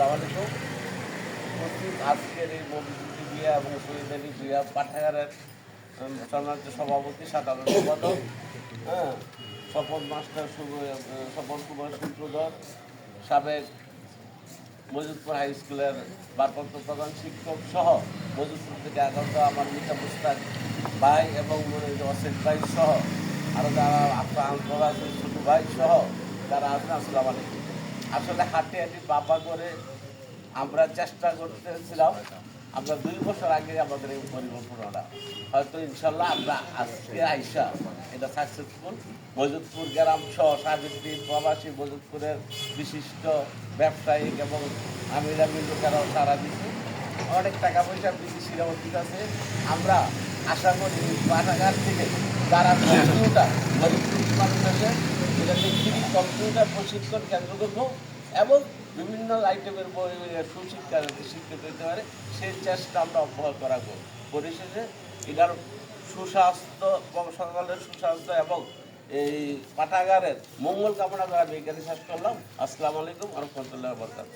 আলাইকুম উপস্থিত পাঠাগারের সম্মানিত সভাপতি, সাধারণ সম্পাদক হ্যাঁ স্বপন মাস্টার স্বপন কুমার সূত্রধর সাবেক মজুদপুর হাই স্কুলের ভারপ্রাপ্ত প্রধান শিক্ষক সহ মজুদপুর থেকে আগত আমার মিতা মুস্তাক ভাই এবং অসিফ ভাই সহ আরও যারা আপনার আন্তরা ছোট ভাই সহ যারা আছেন আসসালাম আলাইকুম। আসলে হাঁটি হাঁটি বাবা করে আমরা চেষ্টা করতেছিলাম। আমরা দুই বছর আগে আমাদের এই পরিকল্পনাটা। হয়তো ইনশাল্লাহ আমরা আজকে আইসা এটা সাকসেসফুল মজুদপুর গ্রাম সহ সাবিত্রী প্রবাসী মজুদপুরের বিশিষ্ট ব্যবসায়িক এবং আমির আমির লোকেরাও সারা দিচ্ছে অনেক টাকা পয়সা বিদেশিরাও ঠিক আছে আমরা আশা করি পাঠাগার থেকে তারা মজুদপুর মানুষ ফ্রি কম্পিউটার প্রশিক্ষণ কেন্দ্র করব এবং বিভিন্ন আইটেমের সুশিক্ষা যাতে শিক্ষিত পারে সেই চেষ্টা আমরা অব্যাহত রাখব। পরিশেষে এটার সুস্বাস্থ্য সকলের সুস্বাস্থ্য এবং এই পাঠাগারের মঙ্গল কামনা করে এখানে শেষ করলাম। আসসালামু আলাইকুম, আরহামতুল্লাহ বরকাত